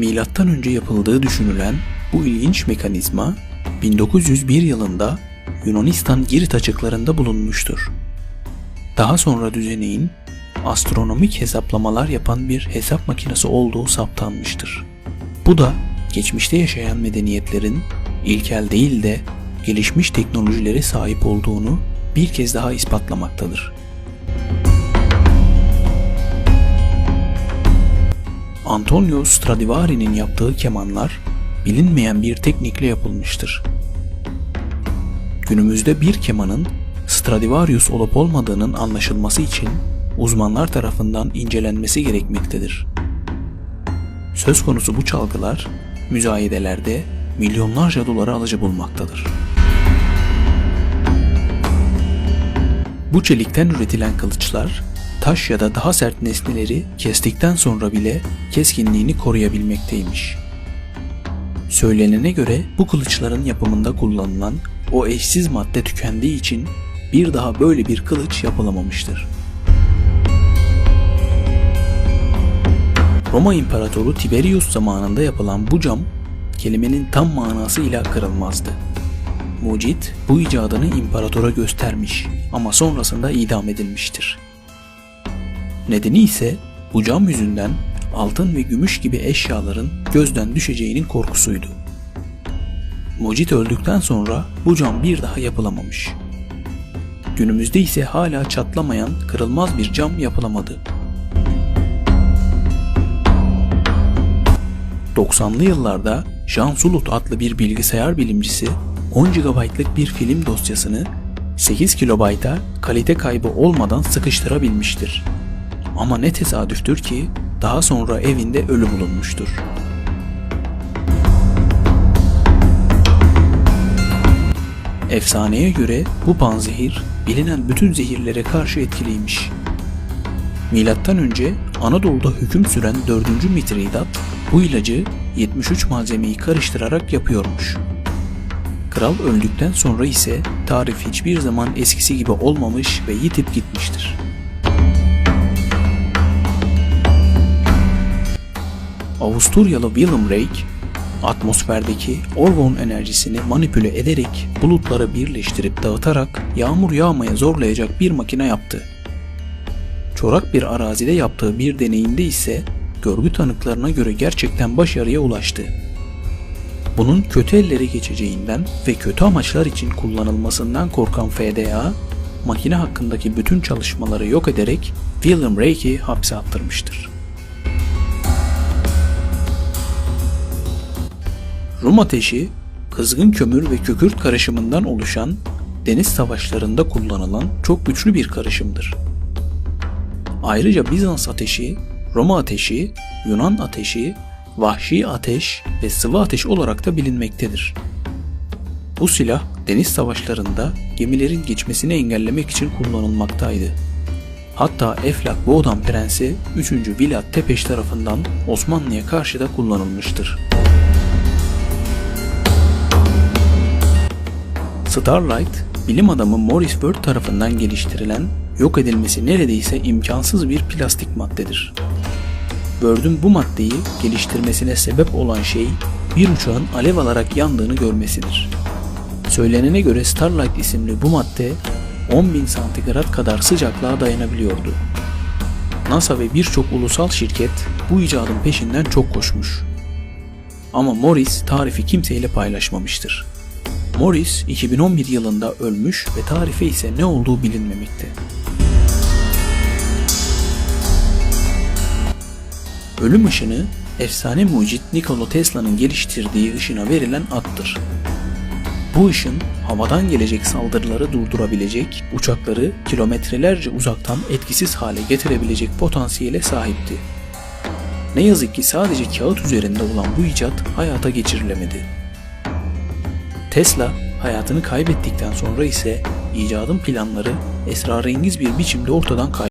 milattan önce yapıldığı düşünülen bu ilginç mekanizma 1901 yılında Yunanistan Girit açıklarında bulunmuştur. Daha sonra düzeneğin astronomik hesaplamalar yapan bir hesap makinesi olduğu saptanmıştır. Bu da geçmişte yaşayan medeniyetlerin ilkel değil de gelişmiş teknolojilere sahip olduğunu bir kez daha ispatlamaktadır. Antonio Stradivari'nin yaptığı kemanlar bilinmeyen bir teknikle yapılmıştır. Günümüzde bir kemanın Stradivarius olup olmadığının anlaşılması için uzmanlar tarafından incelenmesi gerekmektedir. Söz konusu bu çalgılar müzayedelerde milyonlarca dolara alıcı bulmaktadır. Bu çelikten üretilen kılıçlar taş ya da daha sert nesneleri kestikten sonra bile keskinliğini koruyabilmekteymiş. Söylenene göre bu kılıçların yapımında kullanılan o eşsiz madde tükendiği için bir daha böyle bir kılıç yapılamamıştır. Roma İmparatoru Tiberius zamanında yapılan bu cam kelimenin tam manasıyla kırılmazdı. Mucit bu icadını imparatora göstermiş ama sonrasında idam edilmiştir. Nedeni ise bu cam yüzünden altın ve gümüş gibi eşyaların gözden düşeceğinin korkusuydu. Mucit öldükten sonra bu cam bir daha yapılamamış. Günümüzde ise hala çatlamayan kırılmaz bir cam yapılamadı. 90'lı yıllarda Jean Sulut adlı bir bilgisayar bilimcisi 10 GB'lık bir film dosyasını 8 kilobayta kalite kaybı olmadan sıkıştırabilmiştir. Ama ne tesadüftür ki daha sonra evinde ölü bulunmuştur. Efsaneye göre bu panzehir bilinen bütün zehirlere karşı etkiliymiş. Milattan önce Anadolu'da hüküm süren 4. Mitridat bu ilacı 73 malzemeyi karıştırarak yapıyormuş. Kral öldükten sonra ise tarif hiçbir zaman eskisi gibi olmamış ve yitip gitmiştir. Avusturyalı Wilhelm Reich, atmosferdeki orgon enerjisini manipüle ederek bulutları birleştirip dağıtarak yağmur yağmaya zorlayacak bir makine yaptı. Çorak bir arazide yaptığı bir deneyinde ise görgü tanıklarına göre gerçekten başarıya ulaştı. Bunun kötü ellere geçeceğinden ve kötü amaçlar için kullanılmasından korkan FDA, makine hakkındaki bütün çalışmaları yok ederek William Reich'i hapse attırmıştır. Rum ateşi, kızgın kömür ve kükürt karışımından oluşan deniz savaşlarında kullanılan çok güçlü bir karışımdır. Ayrıca Bizans ateşi, Roma ateşi, Yunan ateşi, vahşi ateş ve sıvı ateş olarak da bilinmektedir. Bu silah deniz savaşlarında gemilerin geçmesini engellemek için kullanılmaktaydı. Hatta Eflak Boğdan Prensi 3. Vilad Tepeş tarafından Osmanlı'ya karşı da kullanılmıştır. Starlight, bilim adamı Morris Word tarafından geliştirilen, yok edilmesi neredeyse imkansız bir plastik maddedir. Word'ün bu maddeyi geliştirmesine sebep olan şey bir uçağın alev alarak yandığını görmesidir. Söylenene göre Starlight isimli bu madde 10.000 santigrat kadar sıcaklığa dayanabiliyordu. NASA ve birçok ulusal şirket bu icadın peşinden çok koşmuş. Ama Morris tarifi kimseyle paylaşmamıştır. Morris 2011 yılında ölmüş ve tarife ise ne olduğu bilinmemekte. Ölüm ışını efsane mucit Nikola Tesla'nın geliştirdiği ışına verilen addır. Bu ışın havadan gelecek saldırıları durdurabilecek, uçakları kilometrelerce uzaktan etkisiz hale getirebilecek potansiyele sahipti. Ne yazık ki sadece kağıt üzerinde olan bu icat hayata geçirilemedi. Tesla hayatını kaybettikten sonra ise icadın planları esrarengiz bir biçimde ortadan kayboldu.